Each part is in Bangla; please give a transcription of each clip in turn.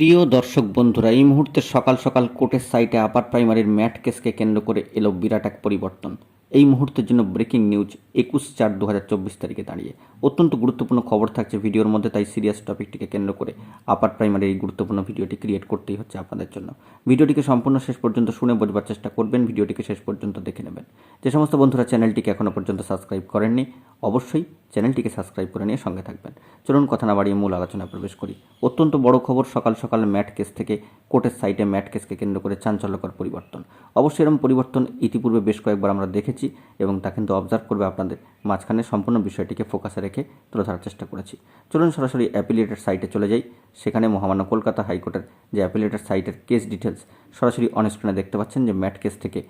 প্রিয় দর্শক বন্ধুরা, এই মুহূর্তে সকাল সকাল কোর্টের সাইটে আপার প্রাইমারির ম্যাট কেসকে কেন্দ্র করে এলো বিরাট এক পরিবর্তন। এই মুহূর্তের জন্য ব্রেকিং নিউজ একুশ চার দু তারিখে দাঁড়িয়ে। অত্যন্ত গুরুত্বপূর্ণ খবর থাকছে ভিডিওর মধ্যে, তাই সিরিয়াস টপিকটিকে কেন্দ্র করে আপার প্রাইমারির এই গুরুত্বপূর্ণ ভিডিওটি ক্রিয়েট করতেই হচ্ছে আপনাদের জন্য। ভিডিওটিকে সম্পূর্ণ শেষ পর্যন্ত শুনে বোঝবার চেষ্টা করবেন, ভিডিওটিকে শেষ পর্যন্ত দেখে নেবেন। যে সমস্ত বন্ধুরা চ্যানেলটিকে এখনও পর্যন্ত সাবস্ক্রাইব করেননি অবশ্যই চ্যানেলটিকে সাবস্ক্রাইব করে নিয়ে সঙ্গে থাকবেন। চলুন কথা না বাড়িয়ে মূল আলোচনায় প্রবেশ করি। অত্যন্ত বড় খবর, সকাল সকাল ম্যাট কেস থেকে কোর্টের সাইটে ম্যাট কেসকে কেন্দ্র করে চাঞ্চল্যকর পরিবর্তন। অবশ্যই এরকম পরিবর্তন ইতিপূর্বে বেশ কয়েকবার আমরা দেখেছি এবং তা কিন্তু অবজার্ভ করবে আপনাদের মাঝখানে সম্পূর্ণ বিষয়টিকে ফোকাসে রেখে তুলে ধরার চেষ্টা করেছি। চলুন সরাসরি অ্যাপিলিয়েটের সাইটে চলে যাই। সেখানে মহামান্য কলকাতা হাইকোর্টের যে অ্যাপিলিয়েটের সাইটের কেস ডিটেলস সরাসরি অনস্ক্রিনে দেখতে পাচ্ছেন যে ম্যাট কেস থেকে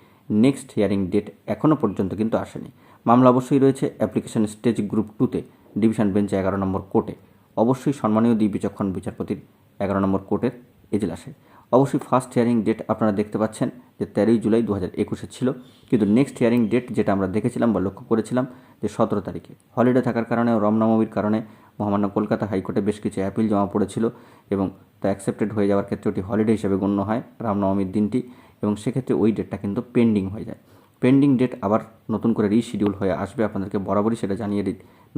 নেক্সট হিয়ারিং ডেট এখনও পর্যন্ত কিন্তু আসেনি। মামলা অবশ্যই রয়েছে অ্যাপ্লিকেশন স্টেজ গ্রুপ টুতে, ডিভিশন বেঞ্চে এগারো নম্বর কোর্টে। অবশ্যই সম্মানীয় দ্বীপ বিচক্ষণ বিচারপতির এগারো নম্বর কোর্টের এজলাসে। অবশ্যই ফার্স্ট হিয়ারিং ডেট আপনারা দেখতে পাচ্ছেন যে তেরোই জুলাই দু হাজার একুশে ছিল। কিন্তু নেক্সট হিয়ারিং ডেট যেটা আমরা দেখেছিলাম বা লক্ষ্য করেছিলাম যে সতেরো তারিখে। হলিডে থাকার কারণে রমনবমীর কারণে মহামান্য কলকাতা হাইকোর্টে বেশ কিছু অ্যাপিল জমা পড়েছিল এবং তা অ্যাকসেপ্টেড হয়ে যাওয়ার ক্ষেত্রে ওটি হলিডে হিসেবে গণ্য হয় রামনবমীর দিনটি এবং সেক্ষেত্রে ওই ডেটটা কিন্তু পেন্ডিং হয়ে যায়। পেন্ডিং ডেট আবার নতুন করে রিশিডিউল হয়ে আসবে, আপনাদেরকে বরাবরই সেটা জানিয়ে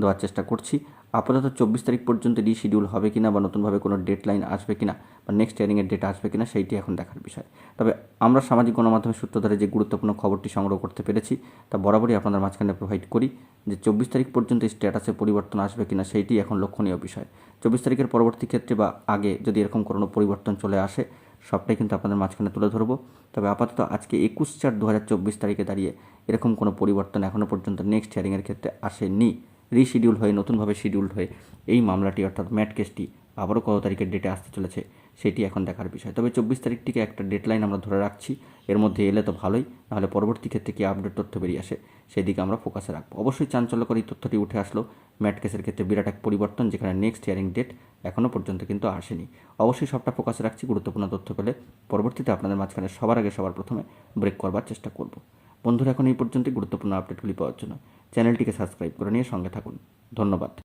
দেওয়ার চেষ্টা করছি। আপাতত চব্বিশ তারিখ পর্যন্ত রিশিডিউল হবে কিনা বা নতুনভাবে কোনো ডেট লাইন আসবে কিনা বা নেক্সট ইয়ারিংয়ের ডেট আসবে কিনা সেইটি এখন দেখার বিষয়। তবে আমরা সামাজিক গণমাধ্যমের সূত্র ধরে যে গুরুত্বপূর্ণ খবরটি সংগ্রহ করতে পেরেছি, তা বরাবরই আপনাদের মাঝখানে প্রোভাইড করি যে চব্বিশ তারিখ পর্যন্ত স্ট্যাটাসে পরিবর্তন আসবে কিনা সেইটি এখন লক্ষণীয় বিষয়। চব্বিশ তারিখের পরবর্তী ক্ষেত্রে বা আগে যদি এরকম কোনো পরিবর্তন চলে আসে সবটাই কিন্তু আপনাদের মাঝখানে তুলে ধরবো। তবে আপাতত আজকে একুশ চার দু হাজার চব্বিশ তারিখে দাঁড়িয়ে এরকম কোনো পরিবর্তন এখনও পর্যন্ত নেক্সট হিয়ারিংয়ের ক্ষেত্রে আসেনি। রিশিডিউল হয়ে, নতুনভাবে শিডিউলড হয়ে এই মামলাটি, অর্থাৎ ম্যাট কেসটি আবারও কত তারিখের ডেটে আসতে চলেছে সেটি এখন দেখার বিষয়। তবে চব্বিশ তারিখটিকে একটা ডেডলাইন আমরা ধরে রাখছি। এর মধ্যে এলে তো ভালোই, নাহলে পরবর্তী ক্ষেত্রে কি আপডেট তথ্য বেরিয়ে আসে সেদিকে আমরা ফোকাসে রাখব। অবশ্যই চাঞ্চল্যকর এই তথ্যটি উঠে আসলো ম্যাট কেসের ক্ষেত্রে বিরাট এক পরিবর্তন, যেখানে নেক্সট হিয়ারিং ডেট এখনও পর্যন্ত কিন্তু আসেনি। অবশ্যই সবটা ফোকাসে রাখছি, গুরুত্বপূর্ণ তথ্য পেলে পরবর্তীতে আপনাদের মাঝখানে সবার আগে সবার প্রথমে ব্রেক করবার চেষ্টা করব। বন্ধুরা, এখন এই পর্যন্ত গুরুত্বপূর্ণ আপডেটগুলি পাওয়ার জন্য। চ্যানেলটিকে সাবস্ক্রাইব করে নিয়ে সঙ্গে থাকুন। ধন্যবাদ।